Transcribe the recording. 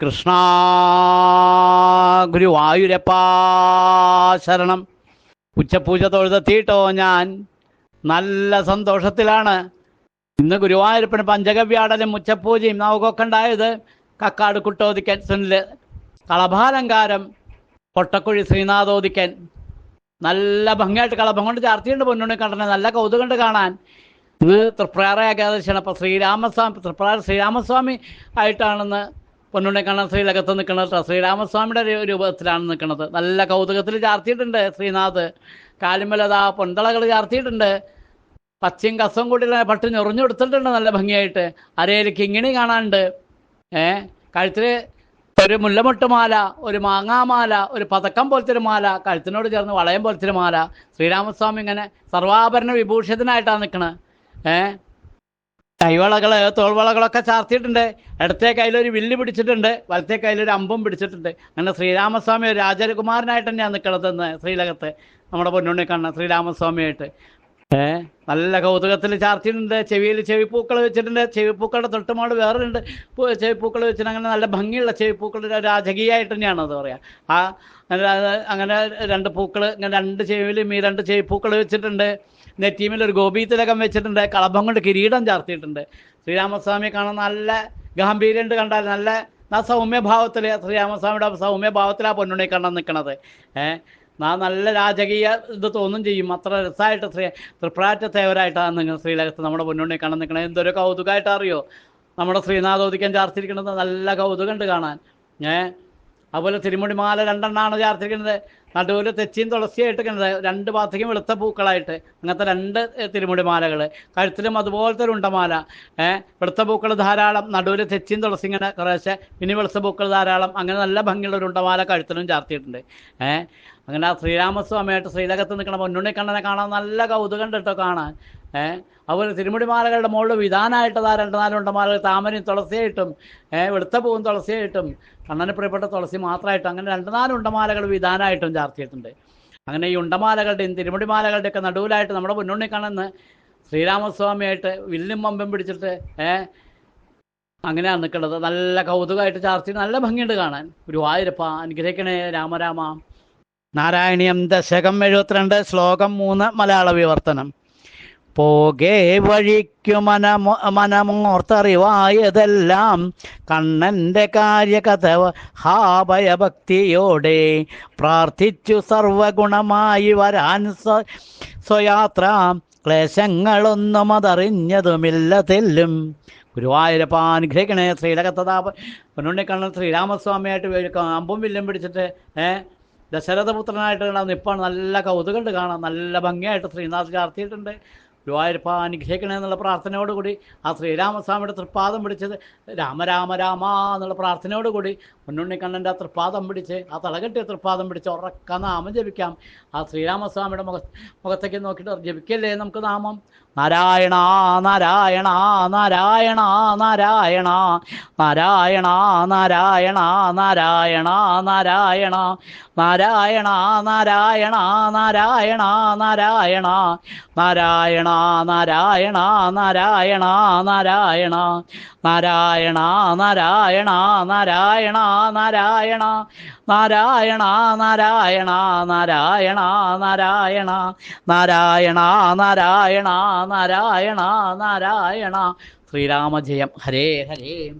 കൃഷ്ണ ഗുരുവായൂരപ്പാശരണം ഉച്ചപൂജ തൊഴുതെത്തിയിട്ടോ ഞാൻ? നല്ല സന്തോഷത്തിലാണ്. ഇന്ന് ഗുരുവായൂരപ്പന് പഞ്ചഗവ്യാടലും ഉച്ചപൂജയും നമുക്കൊക്കെ ഉണ്ടായത് കക്കാട് കുട്ടോദിക്കൻ സുനിൽ കളഭാലങ്കാരം പൊട്ടക്കുഴി ശ്രീനാഥോദിക്കൻ നല്ല ഭംഗിയായിട്ട് കളഭം കൊണ്ട് ചാർത്തിയുണ്ട് പൊന്നുണ്ണി കണ്ടനെ. നല്ല കൊണ്ട് കാണാൻ. ഇന്ന് തൃപ്രാറ ഏകാദശിയാണ്. അപ്പോൾ ശ്രീരാമസ്വാമി തൃപ്രാറ ശ്രീരാമസ്വാമി ആയിട്ടാണെന്ന് പൊന്നുണ്ണി കണ്ണൻ ശ്രീലകത്ത് നിൽക്കുന്നത് ശ്രീരാമസ്വാമിയുടെ രൂപത്തിലാണ് നിൽക്കുന്നത് നല്ല കൗതുകത്തിൽ ചാർത്തിയിട്ടുണ്ട് ശ്രീനാഥ്. കാലിമലത പൊന്തളകൾ ചാർത്തിയിട്ടുണ്ട്. പച്ചയും കസവും കൂടി പട്ട് ഞൊറിഞ്ഞെടുത്തിട്ടുണ്ട് നല്ല ഭംഗിയായിട്ട്. അരയിൽ കിങ്ങിണി കാണാനുണ്ട്. ഏ? കഴുത്തിൽ ഒരു മുല്ലമൊട്ടുമാല ഒരു മാങ്ങാമാല ഒരു പതക്കം പോലത്തെ ഒരു മാല കഴുത്തിനോട് ചേർന്ന് വളയം പോലത്തെ ഒരു മാല. ശ്രീരാമസ്വാമി ഇങ്ങനെ സർവാഭരണ വിഭൂഷിതനായിട്ടാണ് നിൽക്കുന്നത് ഏ? കൈവളകൾ തോൾവളകളൊക്കെ ചാർത്തിയിട്ടുണ്ട്. ഇടത്തെ കയ്യിലൊരു വില്ല് പിടിച്ചിട്ടുണ്ട്. വലത്തെ കയ്യിലൊരു അമ്പും പിടിച്ചിട്ടുണ്ട്. അങ്ങനെ ശ്രീരാമസ്വാമി രാജകുമാരനായിട്ട് തന്നെയാണ് നിൽക്കണത് എന്ന് ശ്രീലകത്ത്. നമ്മുടെ പൊന്നുണ്ണി കണ്ണ ശ്രീരാമസ്വാമിയായിട്ട്. ഏ? നല്ല കൗതുകത്തിൽ ചാർത്തിയിട്ടുണ്ട്. ചെവിയിൽ ചെവിപ്പൂക്കൾ വെച്ചിട്ടുണ്ട്. ചെവിപ്പൂക്കളുടെ തൊട്ടുമാട് വേറെയുണ്ട് പൂ- ചെവിപ്പൂക്കൾ വെച്ചിട്ട് അങ്ങനെ നല്ല ഭംഗിയുള്ള ചെവിപ്പൂക്കൾ ഒരു രാജകീയമായിട്ട് തന്നെയാണ് അത് പറയാ. ആ അങ്ങനെ രണ്ട് പൂക്കൾ ഇങ്ങനെ രണ്ട് ചെവിയിലും ഈ രണ്ട് ചെവിപ്പൂക്കൾ വെച്ചിട്ടുണ്ട്. നെറ്റീമിൽ ഒരു ഗോപീതിലകം വെച്ചിട്ടുണ്ട്. കളഭം കൊണ്ട് കിരീടം ചാർത്തിയിട്ടുണ്ട്. ശ്രീരാമസ്വാമി കാണാൻ നല്ല ഗാംഭീര്യമുണ്ട് കണ്ടാൽ നല്ല ആ സൗമ്യഭാവത്തിൽ ശ്രീരാമസ്വാമിയുടെ സൗമ്യഭാവത്തിലാണ് പൊന്നുണ്ണി കണ്ണൻ നിൽക്കണത് ഏഹ് നല്ല രാജകീയ ഇത് തോന്നും ചെയ്യും. അത്ര രസമായിട്ട് ശ്രീ തൃപ്രാറ്റ തേവരായിട്ടാണ് നിങ്ങൾ ശ്രീലകത്ത് നമ്മുടെ മുന്നോട്ട് കാണാൻ നിൽക്കണത് എന്തൊരു കൗതുകമായിട്ട് അറിയോ? നമ്മുടെ ശ്രീനാഥോദിക്കൻ ചാർത്തിരിക്കുന്നത് നല്ല കൗതുകമുണ്ട് കാണാൻ. ഏഹ് അതുപോലെ തിരുമുടിമാല രണ്ടെണ്ണമാണ് ചാർത്തിരിക്കുന്നത്. നടുവിൽ തെച്ചിയും തുളസിയായിട്ട് ഇങ്ങനെ രണ്ട് ഭാഗത്തേക്കും വെളുത്ത പൂക്കളായിട്ട് അങ്ങനത്തെ രണ്ട് തിരുമുടിമാലകൾ കഴുത്തിലും അതുപോലത്തെ ഒരു ഉണ്ടമാല. ഏഹ് വെളുത്ത പൂക്കൾ ധാരാളം നടുവിൽ തെച്ചിയും തുളസി ഇങ്ങനെ കുറേശ്ശെ പിന്നെ വെളുത്ത പൂക്കൾ ധാരാളം അങ്ങനെ നല്ല ഭംഗിയുള്ള ഒരു ഉണ്ടമാല കഴുത്തിലും ചാർത്തിയിട്ടുണ്ട്. ഏഹ് അങ്ങനെ ആ ശ്രീരാമസ്വാമിയായിട്ട് ശ്രീലകത്ത് നിൽക്കണ പൊന്നുണ്ണി കണ്ണനെ കാണാൻ നല്ല കൗതുകം കേട്ടോ കാണാൻ. ഏഹ് അതുപോലെ തിരുമുടിമാലകളുടെ മുകളിൽ വിധാനമായിട്ട് ദാ രണ്ട് നാല് മാലകൾ താമരയും തുളസിയായിട്ടും വെളുത്ത പൂവും തുളസിയായിട്ടും കണ്ണന് പ്രിയപ്പെട്ട തുളസി മാത്രമായിട്ടും അങ്ങനെ രണ്ട് നാല് ഉണ്ടമാലകൾ വിധാനമായിട്ടും ചാർത്തിയിട്ടുണ്ട്. അങ്ങനെ ഈ ഉണ്ടമാലകളുടെയും തിരുമുടിമാലകളുടെയൊക്കെ നടുവിലായിട്ട് നമ്മുടെ മുന്നുണ്ണി കണ്ണെന്ന് ശ്രീരാമസ്വാമിയായിട്ട് വില്ലും പമ്പും പിടിച്ചിട്ട് ഏഹ് അങ്ങനെയാണ് നിൽക്കുന്നത്. നല്ല കൗതുകമായിട്ട് ചാർത്തി നല്ല ഭംഗിയുണ്ട് കാണാൻ. ഒരു ഗുരുവായൂരപ്പ അനുഗ്രഹിക്കണേ രാമരാമ നാരായണീയം ദശകം എഴുപത്തിരണ്ട് ശ്ലോകം മൂന്ന് മലയാള വിവർത്തനം. പോകെ വഴിക്കു മനമോ മനമോർത്തറിവായതെല്ലാം കണ്ണന്റെ കാര്യകഥ ഹാഭയഭക്തിയോടെ പ്രാർത്ഥിച്ചു സർവഗുണമായി വരാൻ സ്വ സ്വയാത്ര. ക്ലേശങ്ങളൊന്നും അതറിഞ്ഞതുമില്ല തെല്ലും. ഗുരുവായൂരപ്പ അനുഗ്രഹിക്കണേ. ശ്രീലകത്തതാപ പൊന്നുണ്ണിക്കണ്ണൻ ശ്രീരാമസ്വാമിയായിട്ട് അമ്പും വില്ലും പിടിച്ചിട്ട് ഏഹ് ദശരഥപുത്രനായിട്ട് നിപ്പാണ്. നല്ല കൗതുകമുണ്ട് കാണാൻ. നല്ല ഭംഗിയായിട്ട് ശ്രീനാഥ് ചാർത്തിയിട്ടുണ്ട്. ഗുരുവായൂരപ്പ അനുഗ്രഹിക്കണേ എന്നുള്ള പ്രാർത്ഥനയോടുകൂടി ആ ശ്രീരാമസ്വാമിയുടെ തൃപ്പാദം പിടിച്ചത് രാമ രാമ രാമ എന്നുള്ള പ്രാർത്ഥനയോടുകൂടി പൊന്നുണ്ണിക്കണ്ണന്റെ ആ തൃപ്പാദം പിടിച്ച് ആ തളകെട്ടിയ തൃപ്പാദം പിടിച്ച് ഉറക്ക നാമം ജപിക്കാം ആ ശ്രീരാമസ്വാമിയുടെ മുഖ മുഖത്തേക്ക് നോക്കിയിട്ട് ജപിക്കല്ലേ നമുക്ക് നാമം നാരായണ നാരായണ നാരായണ നാരായണ നാരായണ നാരായണ നാരായണ നാരായണ നാരായണ നാരായണ നാരായണ നാരായണ നാരായണ നാരായണ നാരായണ നാരായണ. നാരായണ നാരായണ നാരായണ നാരായണ. നാരായണ നാരായണ നാരായണ നാരായണ. നാരായണ നാരായണ നാരായണ നാരായണ. ശ്രീരാമജയം ഹരേ ഹരേ.